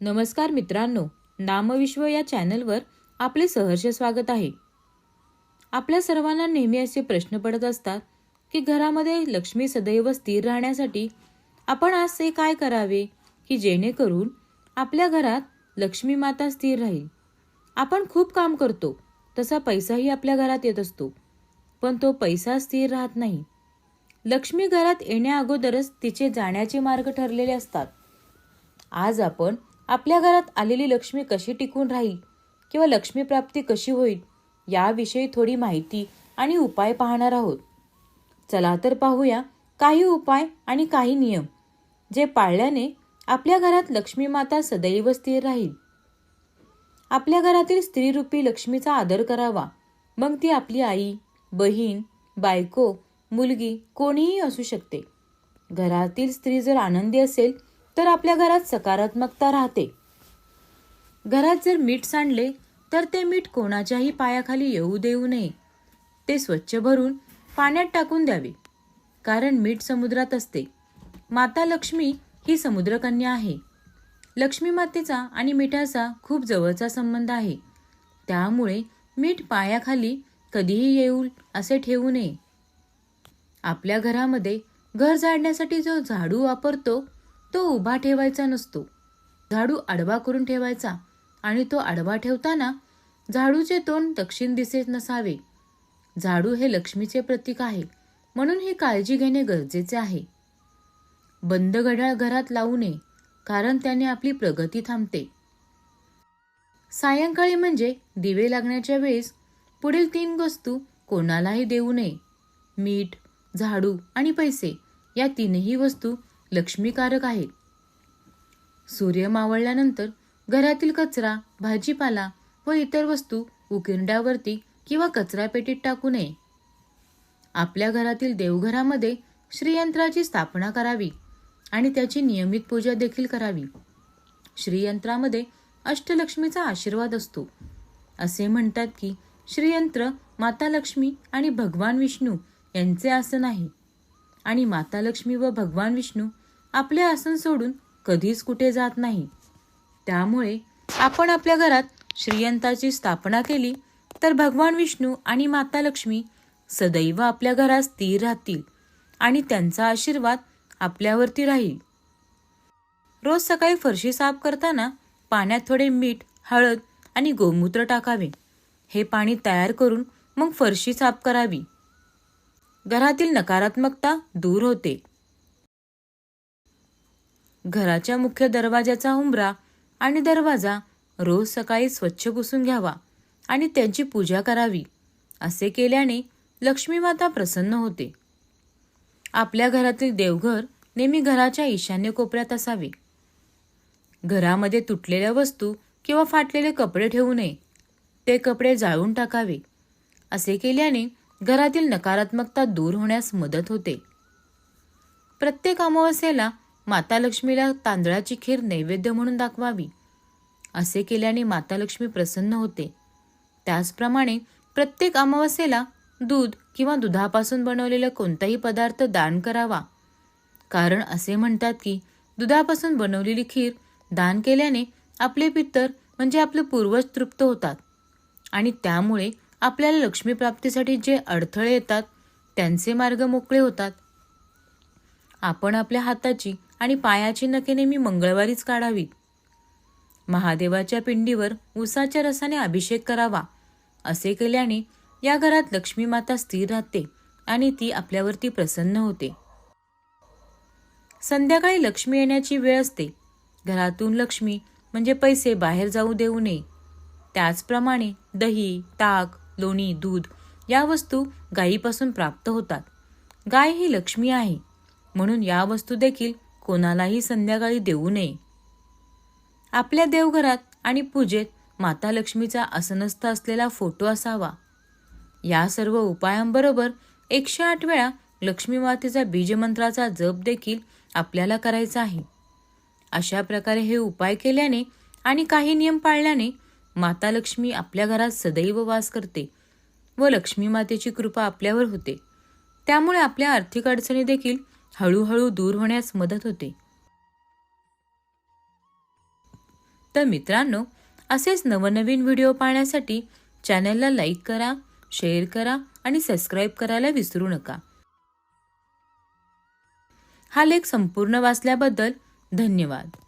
नमस्कार मित्रांनो नामविश्व या चॅनलवर आपले सहर्ष स्वागत आहे. आपल्या सर्वांना नेहमी असे प्रश्न पडत असतात की घरामध्ये लक्ष्मी सदैव स्थिर राहण्यासाठी आपण असे काय करावे की जेणेकरून आपल्या घरात लक्ष्मी माता स्थिर राहील. आपण खूप काम करतो तसा पैसाही आपल्या घरात येत असतो पण तो पैसा स्थिर राहत नाही. लक्ष्मी घरात येण्याअगोदरच तिचे जाण्याचे मार्ग ठरलेले असतात. आज आपण आपल्या घरात आलेली लक्ष्मी कशी टिकून राहील किंवा लक्ष्मी प्राप्ती कशी होईल याविषयी थोडी माहिती आणि उपाय पाहणार आहोत. चला तर पाहूया काही उपाय आणि काही नियम जे पाळल्याने आपल्या घरात लक्ष्मी माता सदैव स्थिर राहील. आपल्या घरातील स्त्रीरूपी लक्ष्मीचा आदर करावा. मग ती आपली आई बहीण बायको मुलगी कोणीही असू शकते. घरातील स्त्री जर आनंदी असेल तर आपल्या घरात सकारात्मकता राहते. घरात जर मीठ सांडले तर ते मीठ कोणाच्याही पायाखाली येऊ देऊ नये. ते स्वच्छ भरून पाण्यात टाकून द्यावे. कारण मीठ समुद्रात असते. माता लक्ष्मी ही समुद्रकन्या आहे. लक्ष्मी मातेचा आणि मिठाचा खूप जवळचा संबंध आहे. त्यामुळे मीठ पायाखाली कधीही येऊ असे ठेवू नये. आपल्या घरामध्ये घर झाडण्यासाठी जो झाडू वापरतो तो उभा ठेवायचा नसतो. झाडू आडवा करून ठेवायचा आणि तो आडवा ठेवताना झाडूचे तोंड दक्षिण दिसेत नसावे. झाडू हे लक्ष्मीचे प्रतीक आहे म्हणून ही काळजी घेणे गरजेचे आहे. बंद घड्याळ घरात लावू नये कारण त्याने आपली प्रगती थांबते. सायंकाळी म्हणजे दिवे लागण्याच्या वेळेस पुढील तीन वस्तू कोणालाही देऊ नये. मीठ झाडू आणि पैसे या तीनही वस्तू लक्ष्मीकारक आहे. सूर्य मावळल्यानंतर घरातील कचरा भाजीपाला व इतर वस्तू उकिरड्यावरती किंवा कचरा पेटीत टाकू नये. आपल्या घरातील देवघरामध्ये श्रीयंत्राची स्थापना करावी आणि त्याची नियमित पूजा देखील करावी. श्रीयंत्रामध्ये अष्टलक्ष्मीचा आशीर्वाद असतो. असे म्हणतात की श्रीयंत्र माता लक्ष्मी आणि भगवान विष्णू यांचे आसन आहे. आणि माता लक्ष्मी व भगवान विष्णू आपले आसन सोडून कधीच कुठे जात नाही. त्यामुळे आपण आपल्या घरात श्रीयंताची स्थापना केली तर भगवान विष्णू आणि माता लक्ष्मी सदैव आपल्या घरात स्थिर राहतील आणि त्यांचा आशीर्वाद आपल्यावरती राहील. रोज सकाळी फरशी साफ करताना पाण्यात थोडे मीठ हळद आणि गोमूत्र टाकावे. हे पाणी तयार करून मग फरशी साफ करावी. घरातील नकारात्मकता दूर होते. घराच्या मुख्य दरवाजाचा उंबरा आणि दरवाजा रोज सकाळी स्वच्छ पुसून घ्यावा आणि त्यांची पूजा करावी असे केल्याने लक्ष्मी माता प्रसन्न होते. आपल्या घरातील देवघर नेहमी घराच्या ईशान्य कोपऱ्यात असावे. घरामध्ये तुटलेल्या वस्तू किंवा फाटलेले कपडे ठेवू नये ते कपडे जाळून टाकावे असे केल्याने घरातील नकारात्मकता दूर होण्यास मदत होते. प्रत्येक अमावस्येला माता लक्ष्मीला तांदळाची खीर नैवेद्य म्हणून दाखवावी असे केल्याने माता लक्ष्मी प्रसन्न होते. त्याचप्रमाणे प्रत्येक अमावस्येला दूध किंवा दुधापासून बनवलेला कोणताही पदार्थ दान करावा. कारण असे म्हणतात की दुधापासून बनवलेली खीर दान केल्याने आपले पितर म्हणजे आपले पूर्वज तृप्त होतात. आणि त्यामुळे आपल्याला लक्ष्मी प्राप्तीसाठी जे अडथळे येतात त्यांचे मार्ग मोकळे होतात. आपण आपल्या हाताची आणि पायाची नखे नेहमी मंगळवारीच काढावी. महादेवाच्या पिंडीवर उसाच्या रसाने अभिषेक करावा असे केल्याने या घरात लक्ष्मी माता स्थिर राहते आणि ती आपल्यावरती प्रसन्न होते. संध्याकाळी लक्ष्मी येण्याची वेळ असते. घरातून लक्ष्मी म्हणजे पैसे बाहेर जाऊ देऊ नये. त्याचप्रमाणे दही ताक लोणी दूध या वस्तू गायीपासून प्राप्त होतात. गाय ही लक्ष्मी आहे. म्हणून या वस्तू देखील कोणालाही संध्याकाळी देऊ नये. आपल्या देवघरात आणि पूजेत माता लक्ष्मीचा असनस्थ असलेला फोटो असावा. या सर्व उपायांबरोबर एकशे आठ वेळा लक्ष्मी मातेचा बीजमंत्राचा जप देखील आपल्याला करायचा आहे. अशा प्रकारे हे उपाय केल्याने आणि काही नियम पाळल्याने माता लक्ष्मी आपल्या घरात सदैव वास करते व लक्ष्मी मातेची कृपा आपल्यावर होते. त्यामुळे आपल्या आर्थिक अडचणी देखील हळूहळू दूर होण्यास मदत होते. तर मित्रांनो असेच नवनवीन व्हिडिओ पाहण्यासाठी चॅनलला लाईक करा शेअर करा आणि सबस्क्राईब करायला विसरू नका. हा लेख संपूर्ण वाचल्याबद्दल धन्यवाद.